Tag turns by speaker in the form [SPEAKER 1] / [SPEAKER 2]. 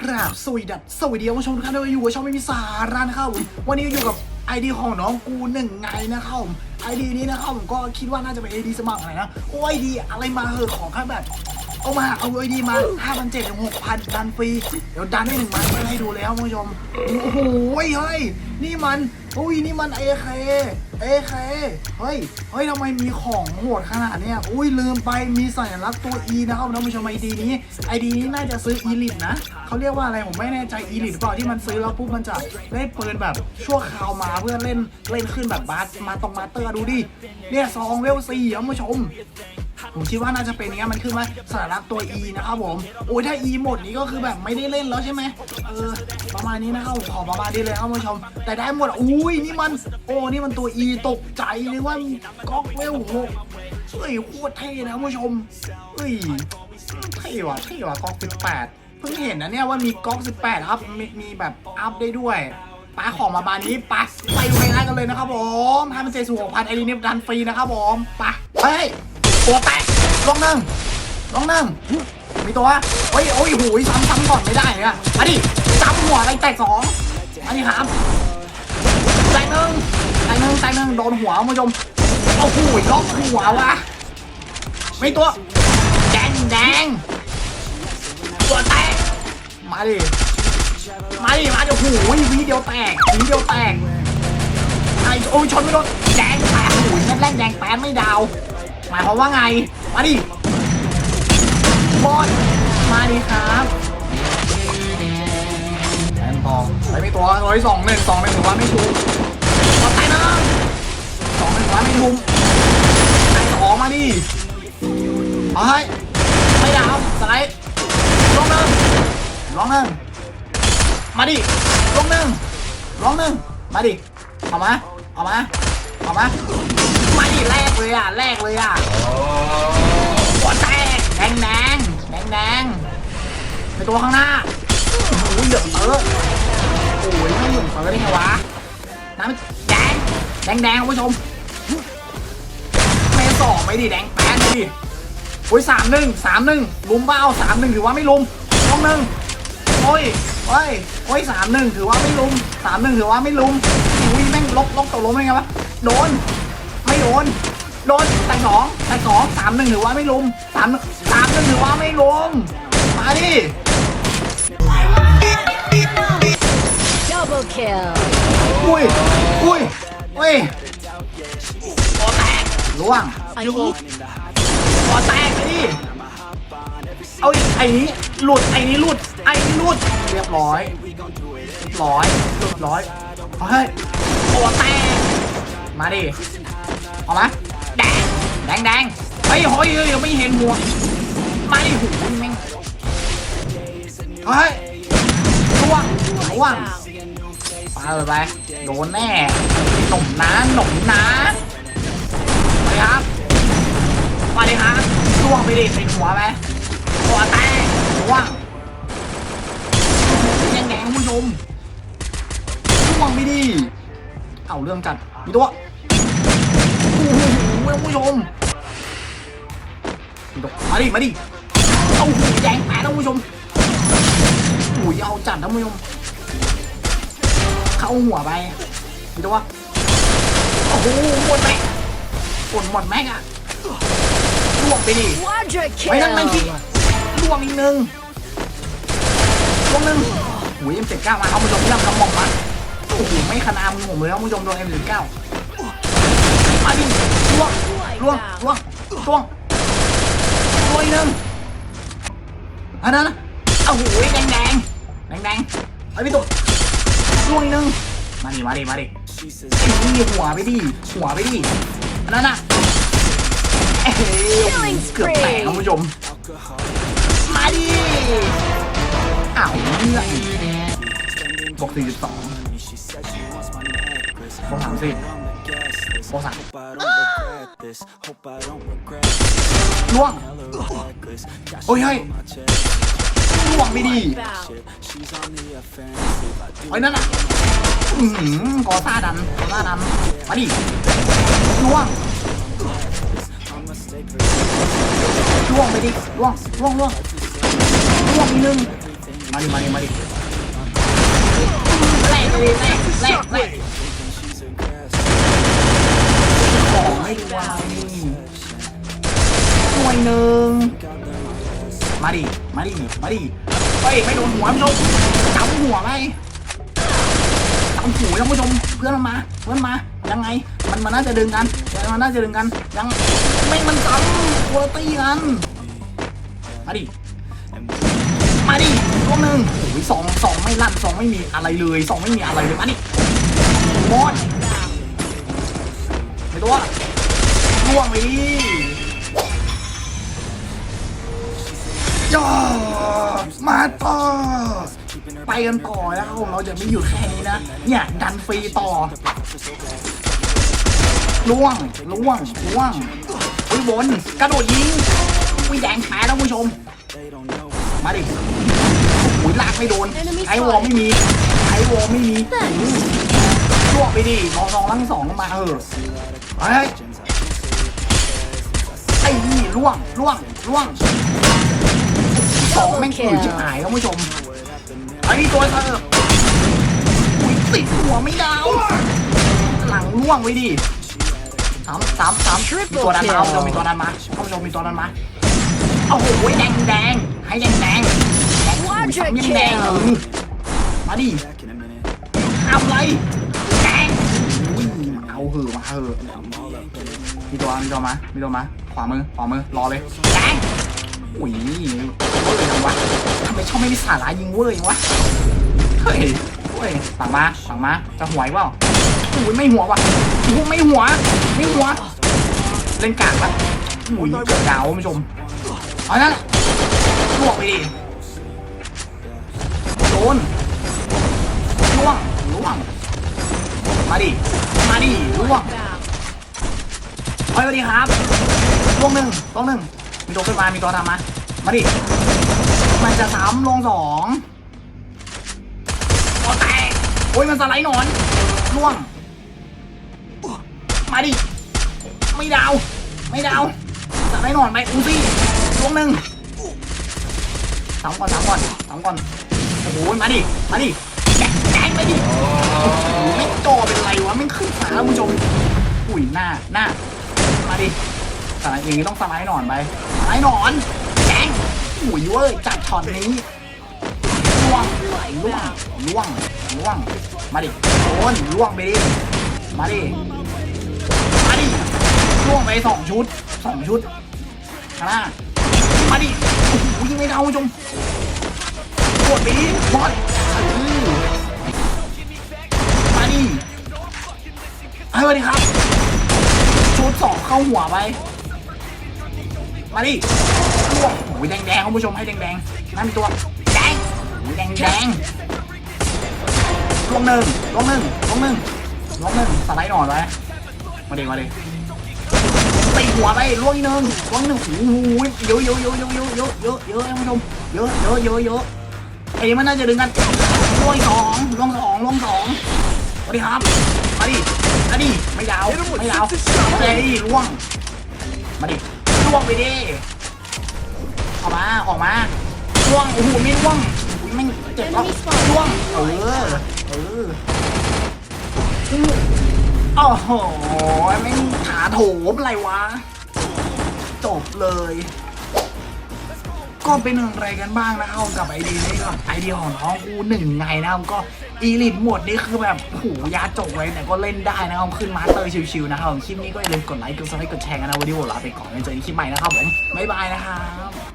[SPEAKER 1] กราบสวัสดีดับสวัสดีท่านผู้ชมทุกท่านด้วยอยู่กับช่องไม่มีสาระนะครับผมวันนี้ก็อยู่กับไอดีของน้องกูหนึ่งไงนะครับผมไอดีนี้นะครับผมก็คิดว่าน่าจะเป็นไอดีสมัครอะไรนะโอ้ไอดีอะไรมาเหอะของแค่แบบ เอามา เอาไอดีมา5 7 0 0ถึง6,000 ดันฟรี เดี๋ยวดันให้หนึ่งมันไม่ให้ดูแล้วคุณผู้ชม โอ้โห เฮ้ย นี่มันอุ้ย นี่มันเอเคเอเคเฮ้ย เฮ้ยทำไมมีของโหดขนาดเนี้ย อุ้ยลืมไป มีสัญลักษณ์ตัว E นะครับท่านผู้ชมไอดีนี้ ไอดีนี้น่าจะซื้อ e l i t นะ เขาเรียกว่าอะไรผมไม่แน่ใจ e l i t หรือเปล่าที่มันซื้อแล้วปุ๊บมันจะได้ปืนแบบชั่วคราวมาเพื่อเล่นเล่นขึ้นแบบบาสมาตรงมาเตอร์ดูดิ เนี่ยซองเวลซีท่านผู้ชม ผมคิดว่าน่าจะเป็นอย่างเงี้ยมันขึ้นมาสารักตัว E นะครับผมโอ้ยถ้า E หมดนี้ก็คือแบบไม่ได้เล่นแล้วใช่ไหมเออประมาณนี้นะครับผมขอประมาณนี้เลยครับคุณผู้ชม แต่ได้หมดอุ้ยนี่มัน โอ้นี่มันตัว E ตกใจเลยว่าก๊อกเวลหกเฮ้ยโคตรเท่นะคุณผู้ชมเฮ้ยเท่ว่ะเท่ว่ะก๊อกสิบแปดเพิ่งเห็นนะเนี่ยว่ามีก๊อกสิบแปดอัพมีมีแบบอัพได้ด้วยปาของมาบานนี้ปะไปดูไฮไลท์กันเลยนะครับผมให้มันเซสู่หกพันไอรีเนฟดันฟรีนะครับผมปะเฮ้ย ตัวแตกลองหนึ่งลองหนึ่งมีตัวโอ้ยโอ้ยหูยซ้ำซ้ำก่อนไม่ได้เนี่ยมาดิซ้ำหัวไรแตกสองอันนี้ครับแตกหนึ่งแตกหนึ่งแตกหนึ่งโดนหัวคุณผู้ชมโอ้โหล็อกหัววะไม่ตัวแดงแดงตัวแตกมาดิมาดิมาดิโอ้โหวีเดียวแตกวีเดียวแตกไอ้โอ้ยชนไม่โดนแดงแปดโอ้ยนั่นแรกแดงแปดไม่ดาว หมายความว่าไง มาดิบอลมาดิครับแอนทองไปไม่ตัวร้อยสองหนึ่งสองหนึ่งถือว่าไม่ชุมบอลตายนะสองหนึ่งถือว่าไม่ชุมตายสองมาดิเอาให้ไม่ดาวสไลด์ลงหนึ่งลงหนึ่งมาดิลงหนึ่งลงหนึ่งมาดิเอามาเอามาเอามา มาดิแรกเลยอะแรกเลยอะหัวแตกแดงแดงแดงแดงในตัวข้างหน้าโอ้ยเหลืองเตอโอ้ยไม่เหลืองเตอได้ไงวะน้ำแดงแดงแดงคุณผู้ชมเมสองไปดิแดงแปดไปดิโอ้ยสามหนึ่งสามหนึ่งลุมเบ้าสามหนึ่งถือว่าไม่ลุมสองหนึ่งโอ้ยโอ้ยโอ้ยสามหนึ่งถือว่าไม่ลุมสามหนึ่งถือว่าไม่ลุมอุ้ยแม่งลบลบตกลงได้ไงวะโดน โดนโดนแต่สองแต่สองสามหนึ่งถือว่าไม่ลุมสามสามหนึ่งถือว่าไม่ลุมมาดิ
[SPEAKER 2] Double kill.
[SPEAKER 1] อุ้ยอุ้ยอุ้ยคอแตกล่วง
[SPEAKER 2] อันนี้
[SPEAKER 1] คอแตกไปดิเอาอีกไอ้นี้หลุดไอ้นี้หลุดไอ้นี้หลุดเรียบร้อยเรียบร้อยเรียบร้อยเอาเฮ้ยคอแตกมาดิ เอามาแดงแดงแดงเฮ้ยเฮ้ยเฮ้ยยไม่เห็นหัวมาดิหูแม่งเฮ้ยล่วงล่วงไปเลยไปโดนแน่หนุ่มนะหนุ่มนะไปครับมาดิครับล่วงไปดิเป็นหัวไปหัวแตกล่วงยังแดงคุณผู้ชมล่วงไปดิเอาเรื่องจัดมีตัว คุณผู้ชมมาดิมาดิเอาหูแดงแปดนะคุณผู้ชมอุ้ยเอาจัดนะคุณผู้ชมเข้าหัวไปมีตัวโอ้โหหมดแม็กหมดหมดแม็กอะล่วงไปดิไปนั่นนั่นที่ล่วงอีกหนึ่งล่วงหนึ่งโอ้ยเอ็มเจ็ดเก้ามาเอาผู้ชมที่ทำกระหม่อมมาโอ้โหไม่ขนาดมึงผมเลยครับผู้ชมโดนเอ็มเจ็ดเก้า มาดิล่วงล่วงล่วงล่วงล่วงอีกหนึ่งอันนั้นนะโอ้โหแดงแดงแดงแดงไอ้พี่ตุ๊กล่วงอีกหนึ่งมาดิมาดิมาดิไอ้นี่หัวไปดิหัวไปดิอันนั้นน่ะเอ้ย
[SPEAKER 2] Killing
[SPEAKER 1] เกือบแตกครับผู้ชมมาดิอ้าวเนื่อยบอกสี่สิบสองบอกสามสิบ บอกสาม
[SPEAKER 3] Hope I don't regret this. Hope I don't regret
[SPEAKER 1] ล่วง
[SPEAKER 3] reckless. Got
[SPEAKER 1] โอ้ยเฮ้ย
[SPEAKER 3] shit on my chest.
[SPEAKER 1] ล่วงไม่ดี
[SPEAKER 3] Shit, she's on the offensive. I do
[SPEAKER 1] ไอ้นั่นอะอือหือกอซ่าดันกอซ่าดันมาดิล่วง
[SPEAKER 3] I'ma stay
[SPEAKER 1] ล่วงไปดิล่วงล่วงล่วงล่วงอีกหนึ่งมามาดิมาดิมาดิแรกเลยแรกแรกแรก ของไม่ไวหน่วยหนึ่งมาดิ มาดิ มาดิ เฮ้ย ไม่โดนหัวผู้ชมจับหัวไปจับหัวท่านผู้ชม เพื่อนมันมา เพื่อนมา ยังไง มันมันน่าจะดึงกัน มันน่าจะดึงกัน ยังไม่มันซ้ำตัวตีกัน มาดิ มาดิตัวหนึ่งโอ้ยสองสองไม่ลั่นสองไม่มีอะไรเลยสองไม่มีอะไรเลย มาดิมอดไอตัว ล่วงไปดิย่อมาต่อ ไปกันต่อแล้วเราจะไม่หยุดแค่นี้นะ เนี่ยดันฟรีต่อ ล่วง ล่วง ล่วงอุ้ยบน กระโดดยิงอุ้ยแดงแพ้แล้วคุณผู้ชม มาดิโอ้ยลากไม่โดน ไอวอลไม่มี ไอวอลไม่มีลวกไปดิลองลองลังสองมาเออเฮ้ย อ้นี่ล่วงล่วงล่วงสองแม่งถือชิบหายแล้วผู้ชมไอ้นี่ตัวเธออุ้ยติดหัวไม่ดาวหลังล่วงไว้ดิสามสามสามมีตัวดันมาเอาเรามีตัวดันมาท่านผู้ชมมีตัวดันมาโอ้โหแดงแดงให้แดงแดงแดง
[SPEAKER 2] Quadra
[SPEAKER 1] ยังแดง
[SPEAKER 2] kill
[SPEAKER 1] เออมาดิ
[SPEAKER 3] Back in a minute.
[SPEAKER 1] ทำไรแดงอุ้ย เอาเหอมีตัวมีตัวมามีตัวมาขวามือขวามือรอเลยแดงอุ้ยเว้ยจังวะทำไมชอบไม่มีสาระยิงเว้ยวะเฮ้ยเว้ยสั่งมาสั่งมาจะหวยเปล่าอุ้ยไม่หัววะอุ้ยไม่หัวไม่หัว เล่นกากปะอุ้ยเกือบดาวคุณผู้ชมเอานั่นลวกไปดิโดนล่วงล่วง มาดิ มาดิล่วงเฮ้ยสวัสดีครับล่วงหนึ่งล่วงหนึ่งมีตัวขึ้นมา มีตัวทำมา มาดิ มันจะสามลงสองตัวแตกโอ้ยมันสไลด์หนอนล่วง มาดิ ไม่ดาว ไม่ดาวสไลด์หนอนไปอูซี่ล่วงหนึ่งสามก่อนสามก่อนสามก่อนโอ้โหมาดิ มาดิ แกะแกะไปดิโอ้ไม่จอเป็นไรวะไม่ขึ้นขาคุณผู้ชมอุ้ยหน้าหน้ามาดิสไลด์อย่างนี้ต้องสไลด์หนอนไปสไลด์หนอนแกงอุ้ยเว้ยจัดช็อตนี้ล่วงล่วงล่วงล่วงมาดิโดนล่วงไปดิมาดิมาดิล่วงไปสองชุดสองชุดข้างหน้ามาดิโอ้โหยิงไม่เข้าคุณผู้ชมกดไปดิบอล ฮ้ยสวัสดีครับ ชุดสองเข้าหัวไป มาดิล่วโอ้ยแดงแดงคุณผู้ชมให้แดงแดงนั่นมีตัว แดงแดงแดงลงหนึ่งลงหนึ่งลงหนึ่งลงหนึ่งสไลด์หน่อยไปมาดิมาดิตีหัวไปล่วงอีกหนึ่งล่วงหนึ่งโอ้โหเยอะเยอะเยอะเยอะเยอะเยอะเยอะเยอะคุณผู้ชมเยอะเยอะเยอะเยอะไอ้มันน่าจะดึงกันล่วงสองล่วงสองล่วงสองสวัสดีครับ ดิมาดิไม่ยาวไม่ยาวเฮ้ยล่วง มาดิล่วงไปดิออกมาออกมาล่วงโอ้โหไม่ล่วงอุ๊ยไม่งเจ็บแล้วล่วงเออเอออื้อโอ้โหไม่งขาโถมอะไรวะจบเลยก็เป็นอะไรกันบ้างนะครับกับไอเดียนี้กับไอเดียของน้องกูหนึ่งไงนะครับก็ อีลิทหมดนี่คือแบบผูยาจกเลยแต่ก็เล่นได้นะครับ ขึ้นมาสเตอร์ชิวๆนะครับคลิปนี้ก็อย่าลืมกดไลค์กดซับสไครต์กดแชร์กันนะวันนี้ผมลาไปก่อนไว้เจอกันคลิปใหม่นะครับผมบ๊ายบายนะครับ